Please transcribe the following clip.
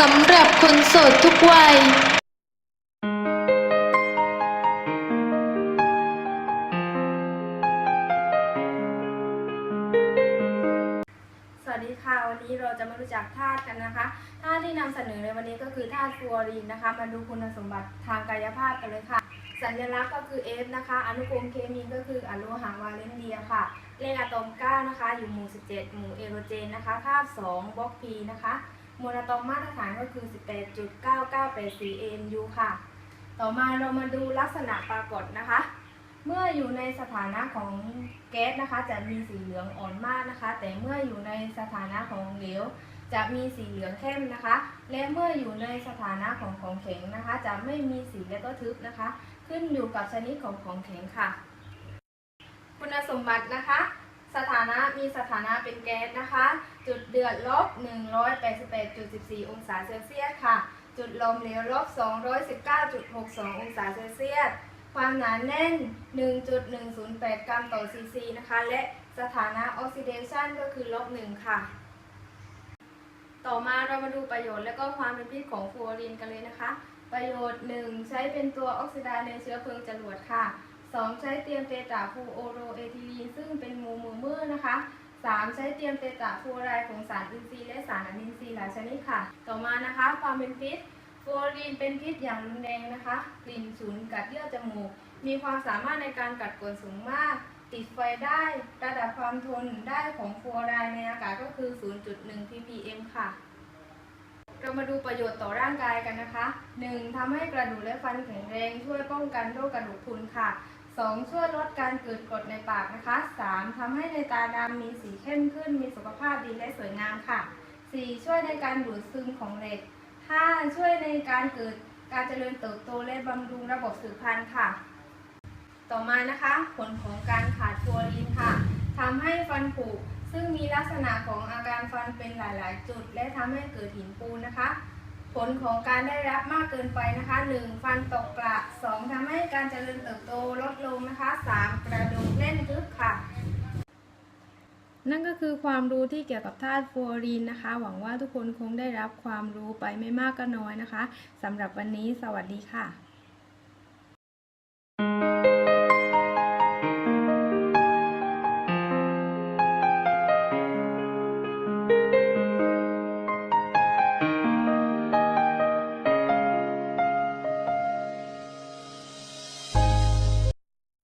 สำหรับคนโสดทุกวัยสวัสดีค่ะวันนี้เราจะมารู้จักธาตุกันนะคะธาตุที่นำเสนอในวันนี้ก็คือธาตุฟลูออรีนนะคะ มาดูคุณสมบัติทางกายภาพกันเลยค่ะ สัญลักษณ์ก็คือ F นะคะ อนุกรมเคมีก็คืออะโลหะวาเลนเดียค่ะ เลขอะตอม 9 นะคะ อยู่หมู่ 17 หมู่เอโรเจนนะคะคาบ2บล็อก P นะคะ มวลอะตอมมาตรฐานก็คือ 18.9984 AMU ค่ะ ต่อมาเรามาดูลักษณะปรากฏนะคะ เมื่ออยู่ในสถานะของแก๊สนะคะ จะมีสีเหลืองอ่อนมากนะคะ แต่เมื่ออยู่ในสถานะของเหลวจะมีสีเหลืองเข้มนะคะ และเมื่ออยู่ในสถานะของของแข็งนะคะ จะไม่มีสีและก็ทึบนะคะ ขึ้นอยู่กับชนิดของของแข็งค่ะ คุณสมบัตินะคะ สถานะมีสถานะเป็นแก๊สนะคะ อดลบ 188.14 องศาเซลเซียสค่ะ จุดลมเหลวลบ 219.62 องศาเซลเซียส ความหนาแน่น 1.108 กรัมต่อซีซีนะคะ และสถานะออกซิเดชันก็คือลบ 1 ค่ะ ต่อมาเรามาดูประโยชน์และก็ความเป็นพิษของฟลูออรีนกันเลยนะคะ ประโยชน์ 1 ใช้เป็นตัวออกซิไดซ์ในเชื้อเพลิงจรวดค่ะ 2 ใช้เตรียมเตตราฟลูโอโรเอทิลีนซึ่งเป็นมูมือมือนะคะ 3 ใช้เตรียมเตตาฟูไรด์ของสารอินทรีย์และสารอนินทรีย์หลายชนิดค่ะ ต่อมานะคะความเป็นพิษฟลูออรีนเป็นพิษอย่างรุนแรงนะคะ กลิ่นฉุนกัดเยื่อจมูก มีความสามารถในการกัดกร่อนสูงมาก ติดไฟได้ ระดับความทนได้ของฟลูออไรด์ในอากาศก็คือ 0.1 ppm ค่ะ เรามาดูประโยชน์ต่อร่างกายกันนะคะ 1. ทำให้กระดูกและฟันแข็งแรง ช่วยป้องกันโรคกระดูกพรุนค่ะ 2. ช่วยลดการเกิดกรดในปากนะคะ 3. ทำให้ในตาดำมีสีเข้มขึ้น มีสุขภาพดีและสวยงามค่ะ 4. ช่วยในการดูดซึมของเหล็ก 5. ช่วยในการเกิดการเจริญเติบโตและบำรุงระบบสืบพันธุ์ค่ะ ต่อมานะคะ ผลของการขาดฟลูออรีนค่ะทำให้ฟันผุซึ่งมีลักษณะของอาการฟันเป็นหลาย ๆ จุด และทำให้เกิดหินปูนนะคะ ผลของการได้รับมากเกินไปนะคะ 1. ฟันตกกระ 2. การเจริญเติบโตลดลงนะคะ 3. กระดูกเล่นทึบค่ะ นั่นก็คือความรู้ที่เกี่ยวกับธาตุฟลูออรีนนะคะ หวังว่าทุกคนคงได้รับความรู้ไปไม่มากก็น้อยนะคะสำหรับวันนี้สวัสดีค่ะ